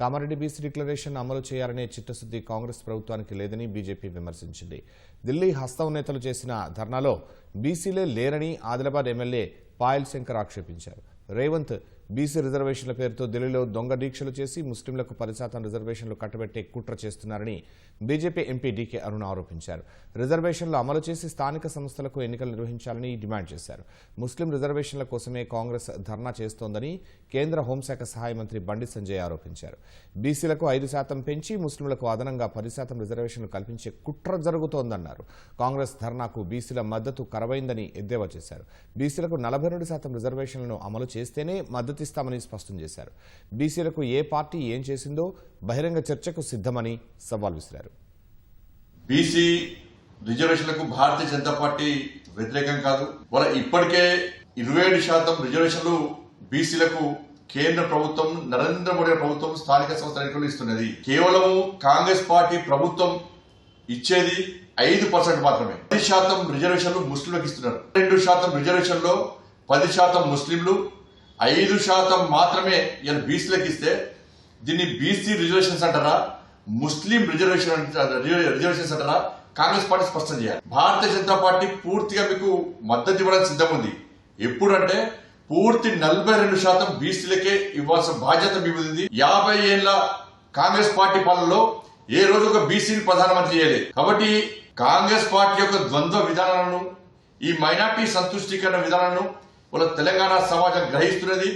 Kamareddy BC declaration అమలు చేయాలనే చిత్తశుద్ది కాంగ్రెస్ ప్రభుత్వానికి లేదని బీజేపీ విమర్శించింది. ఢిల్లీ హస్తం నేతలు చేసిన ధర్నాలో బీసీలే లేరని ఆదిలాబాద్ ఎమ్మెల్యే పాయల్ శంకర్ ఆక్షేపించారు. రేవంత్ బీసీ రిజర్వేషన్ల పేరుతో ఢిల్లీలో దొంగ దీక్షలు చేసి ముస్లింలకు పది శాతం రిజర్వేషన్లు కట్టబెట్టే కుట్ర చేస్తున్నారని బీజేపీ ఎంపీ డీకే అరుణ ఆరోపించారు. రిజర్వేషన్లు అమలు చేసి స్థానిక సంస్థలకు ఎన్నికలు నిర్వహించాలని డిమాండ్ చేశారు. ముస్లిం రిజర్వేషన్ల కోసమే కాంగ్రెస్ ధర్నా చేస్తోందని కేంద్ర హోంశాఖ సహాయ మంత్రి బండి సంజయ్ ఆరోపించారు. బీసీలకు ఐదు శాతం పెంచి ముస్లింలకు అదనంగా పది శాతం రిజర్వేషన్లు కల్పించే కుట్ర జరుగుతోందన్నారు. కాంగ్రెస్ ధర్నాకు బీసీల మద్దతు కరవైందని ఎద్దేవా చేశారు. బీసీలకు నలభై రెండు శాతం రిజర్వేషన్లను అమలు చేస్తేనే మద్దతు అనుమతిస్తామని స్పష్టం చేశారు. బీసీలకు ఏ పార్టీ ఏం చేసిందో బహిరంగ చర్చకు సిద్ధమని సవాల్ విసిరారు. బీసీ రిజర్వేషన్లకు భారతీయ జనతా పార్టీ వ్యతిరేకం కాదు. వాళ్ళ ఇప్పటికే ఇరవై ఏడు శాతం రిజర్వేషన్లు బీసీలకు కేంద్ర ప్రభుత్వం నరేంద్ర మోడీ ప్రభుత్వం స్థానిక సంస్థల ఎన్నికలు ఇస్తున్నది. కేవలం కాంగ్రెస్ పార్టీ ప్రభుత్వం ఇచ్చేది ఐదు పర్సెంట్ మాత్రమే. పది శాతం రిజర్వేషన్లు ముస్లింలకు ఇస్తున్నారు. రెండు శాతం రిజర్వేషన్లో పది శాతం ముస్లింలు ఐదు శాతం మాత్రమే ఈయన బీసీలకు ఇస్తే దీన్ని బీసీ రిజర్వేషన్స్ అంటారా ముస్లిం రిజర్వేషన్ రిజర్వేషన్స్ అంటారా కాంగ్రెస్ పార్టీ స్పష్టం చేయాలి. భారతీయ జనతా పార్టీ పూర్తిగా మీకు మద్దతు ఇవ్వడానికి సిద్ధం ఉంది ఎప్పుడంటే పూర్తి నలభై రెండు శాతం బీసీలకే ఇవ్వాల్సిన బాధ్యత మీది ఉంది. యాభై ఏళ్ళ కాంగ్రెస్ పార్టీ పాలనలో ఏ రోజు ఒక బీసీని ప్రధానమంత్రి చేయలేదు. కాబట్టి కాంగ్రెస్ పార్టీ యొక్క ద్వంద్వ విధానాలను ఈ మైనార్టీ సంతుష్టీకరణ విధానాలను వాళ్ళ తెలంగాణ సమాజం గ్రహిస్తున్నది.